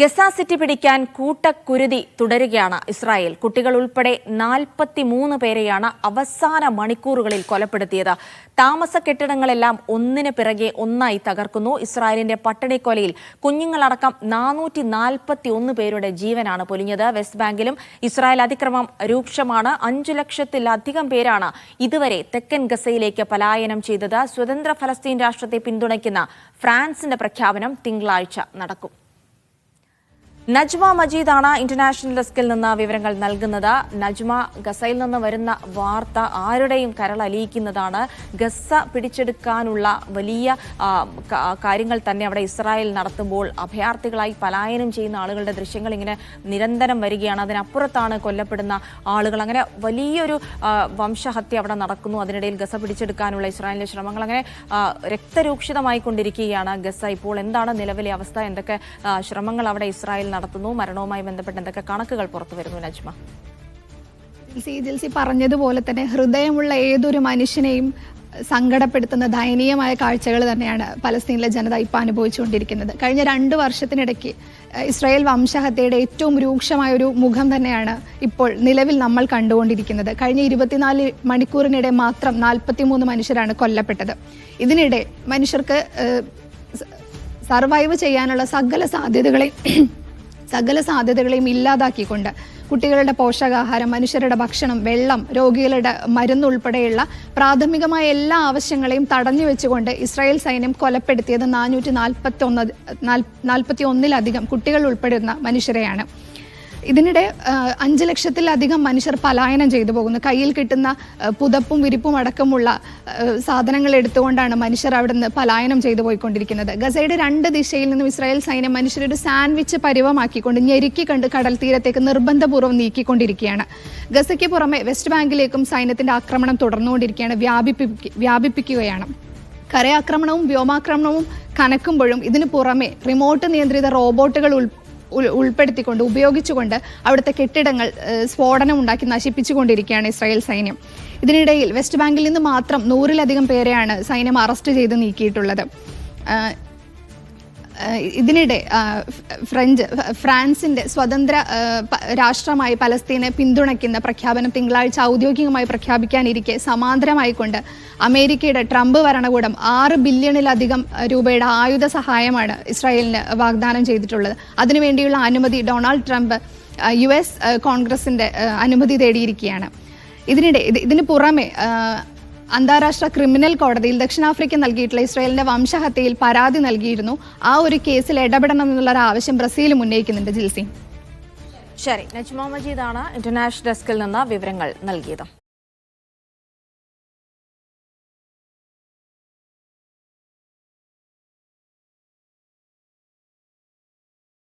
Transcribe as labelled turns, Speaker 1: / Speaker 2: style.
Speaker 1: Gaza city പിടിക്കാൻ കൂട്ടക്കുരുതി തുടരുകയാണ് Israel. കുട്ടികൾ ഉൾപ്പെടെ നാൽപ്പത്തിമൂന്ന് പേരെയാണ് അവസാന മണിക്കൂറുകളിൽ കൊലപ്പെടുത്തിയത്. താമസ കെട്ടിടങ്ങളെല്ലാം ഒന്നിന് പിറകെ ഒന്നായി തകർക്കുന്നു. ഇസ്രായേലിന്റെ പട്ടിണിക്കൊലയിൽ കുഞ്ഞുങ്ങളടക്കം നാനൂറ്റി നാൽപ്പത്തി ഒന്ന് പേരുടെ ജീവനാണ് പൊലിഞ്ഞത്. വെസ്റ്റ് ബാങ്കിലും ഇസ്രായേൽ അതിക്രമം രൂക്ഷമാണ്. അഞ്ചു ലക്ഷത്തിലധികം പേരാണ് ഇതുവരെ തെക്കൻ ഗസയിലേക്ക് പലായനം ചെയ്തത്. സ്വതന്ത്ര ഫലസ്തീൻ രാഷ്ട്രത്തെ പിന്തുണയ്ക്കുന്ന ഫ്രാൻസിന്റെ പ്രഖ്യാപനം തിങ്കളാഴ്ച നടക്കും. നജ്മ മജീദാണ് ഇന്റർനാഷണൽ ഡെസ്കിൽ നിന്ന് വിവരങ്ങൾ നൽകുന്നത്. നജ്മ ഗസയിൽ നിന്ന് വരുന്ന വാർത്ത ആരുടെയും കരളലിയിക്കുന്നതാണ് ഗസ പിടിച്ചെടുക്കാനുള്ള വലിയ കാര്യങ്ങൾ തന്നെ അവിടെ ഇസ്രായേൽ നടത്തുമ്പോൾ അഭയാർത്ഥികളായി പലായനം ചെയ്യുന്ന ആളുകളുടെ ദൃശ്യങ്ങൾ ഇങ്ങനെ നിരന്തരം വരികയാണ്. അതിനപ്പുറത്താണ് കൊല്ലപ്പെടുന്ന ആളുകൾ. അങ്ങനെ വലിയൊരു വംശഹത്യ അവിടെ നടക്കുന്നു. അതിനിടയിൽ ഗസ പിടിച്ചെടുക്കാനുള്ള ഇസ്രായേലിന്റെ ശ്രമങ്ങൾ അങ്ങനെ രക്തരൂക്ഷിതമായി കൊണ്ടിരിക്കുകയാണ് ഗസ. ഇപ്പോൾ എന്താണ് നിലവിലെ അവസ്ഥ? എന്തൊക്കെ ശ്രമങ്ങൾ അവിടെ ഇസ്രായേൽ നടത്തുന്നു മരണവുമായി ബന്ധപ്പെട്ട് എന്തൊക്കെ കണക്കുകൾ പുറത്തു വരുന്നു നജ്മ?
Speaker 2: ജിൽസി ജിൽസി പറഞ്ഞതുപോലെ തന്നെ ഹൃദയമുള്ള ഏതൊരു മനുഷ്യനെയും സങ്കടപ്പെടുത്തുന്ന ദയനീയമായ കാഴ്ചകൾ തന്നെയാണ് പലസ്തീനിലെ ജനത ഇപ്പം അനുഭവിച്ചുകൊണ്ടിരിക്കുന്നത്. കഴിഞ്ഞ രണ്ട് വർഷത്തിനിടയ്ക്ക് ഇസ്രായേൽ വംശഹത്യയുടെ ഏറ്റവും രൂക്ഷമായ ഒരു മുഖം തന്നെയാണ് ഇപ്പോൾ നിലവിൽ നമ്മൾ കണ്ടുകൊണ്ടിരിക്കുന്നത്. കഴിഞ്ഞ ഇരുപത്തിനാല് മണിക്കൂറിനിടെ മാത്രം നാൽപ്പത്തിമൂന്ന് മനുഷ്യരാണ് കൊല്ലപ്പെട്ടത്. ഇതിനിടെ മനുഷ്യർക്ക് സർവൈവ് ചെയ്യാനുള്ള സകല സാധ്യതകളെയും സകല സാധ്യതകളെയും ഇല്ലാതാക്കിക്കൊണ്ട് കുട്ടികളുടെ പോഷകാഹാരം മനുഷ്യരുടെ ഭക്ഷണം വെള്ളം രോഗികളുടെ മരുന്ന് ഉൾപ്പെടെയുള്ള പ്രാഥമികമായ എല്ലാ ആവശ്യങ്ങളെയും തടഞ്ഞു വെച്ചുകൊണ്ട് ഇസ്രായേൽ സൈന്യം കൊലപ്പെടുത്തിയത് നാനൂറ്റി നാൽപ്പത്തി ഒന്ന് നാൽപ്പത്തി ഒന്നിലധികം കുട്ടികൾ ഉൾപ്പെടുന്ന മനുഷ്യരെയാണ്. ഇതിനിടെ അഞ്ച് ലക്ഷത്തിലധികം മനുഷ്യർ പലായനം ചെയ്തു പോകുന്നു. കയ്യിൽ കിട്ടുന്ന പുതപ്പും വിരിപ്പും അടക്കമുള്ള സാധനങ്ങൾ എടുത്തുകൊണ്ടാണ് മനുഷ്യർ അവിടുന്ന് പലായനം ചെയ്തു പോയിക്കൊണ്ടിരിക്കുന്നത്. ഗസയുടെ രണ്ട് ദിശയിൽ നിന്നും ഇസ്രായേൽ സൈന്യം മനുഷ്യരൊരു സാൻഡ്വിച്ച് പരിവമാക്കിക്കൊണ്ട് ഞെരുക്കി കണ്ട് കടൽ തീരത്തേക്ക് നിർബന്ധപൂർവം നീക്കിക്കൊണ്ടിരിക്കുകയാണ്. ഗസയ്ക്ക് പുറമെ വെസ്റ്റ് ബാങ്കിലേക്കും സൈന്യത്തിന്റെ ആക്രമണം തുടർന്നുകൊണ്ടിരിക്കുകയാണ് വ്യാപിപ്പി വ്യാപിപ്പിക്കുകയാണ്. കരയാക്രമണവും വ്യോമാക്രമണവും കനക്കുമ്പോഴും ഇതിനു പുറമെ റിമോട്ട് നിയന്ത്രിത റോബോട്ടുകൾ ഉൾ- ഉൾപ്പെടുത്തിക്കൊണ്ട് ഉപയോഗിച്ചുകൊണ്ട് അവിടുത്തെ കെട്ടിടങ്ങൾ സ്ഫോടനം ഉണ്ടാക്കി നശിപ്പിച്ചുകൊണ്ടിരിക്കുകയാണ് ഇസ്രായേൽ സൈന്യം. ഇതിനിടയിൽ വെസ്റ്റ് ബാങ്കിൽ നിന്ന് മാത്രം നൂറിലധികം പേരെയാണ് സൈന്യം അറസ്റ്റ് ചെയ്ത് നീക്കിയിട്ടുള്ളത്. ഇതിനിടെ ഫ്രഞ്ച് ഫ്രാൻസിന്റെ സ്വതന്ത്ര രാഷ്ട്രമായി പലസ്തീനെ പിന്തുണയ്ക്കുന്ന പ്രഖ്യാപനം തിങ്കളാഴ്ച ഔദ്യോഗികമായി പ്രഖ്യാപിക്കാനിരിക്കെ സമാന്തരമായിക്കൊണ്ട് അമേരിക്കയുടെ ട്രംപ് ഭരണകൂടം ആറ് ബില്യണിലധികം രൂപയുടെ ആയുധ സഹായമാണ് ഇസ്രായേലിന് വാഗ്ദാനം ചെയ്തിട്ടുള്ളത്. അതിനുവേണ്ടിയുള്ള അനുമതി ഡൊണാൾഡ് ട്രംപ് യു എസ് കോൺഗ്രസിന്റെ അനുമതി തേടിയിരിക്കുകയാണ്. ഇതിനിടെ ഇത് ഇതിന് പുറമെ അന്താരാഷ്ട്ര ക്രിമിനൽ കോടതിയിൽ ദക്ഷിണാഫ്രിക്ക നൽകിയിട്ടുള്ള ഇസ്രായേലിന്റെ വംശഹത്യയിൽ പരാതി നൽകിയിരുന്നു. ആ ഒരു കേസിൽ ഇടപെടണം എന്നുള്ള ഒരു ആവശ്യം ബ്രസീലും ഉന്നയിക്കുന്നുണ്ട് ജിൽസി.
Speaker 1: ശരി നജ്മ മജീദാണ് ഇന്റർനാഷണൽ ഡെസ്കിൽ നിന്ന് വിവരങ്ങൾ നൽകിയത്.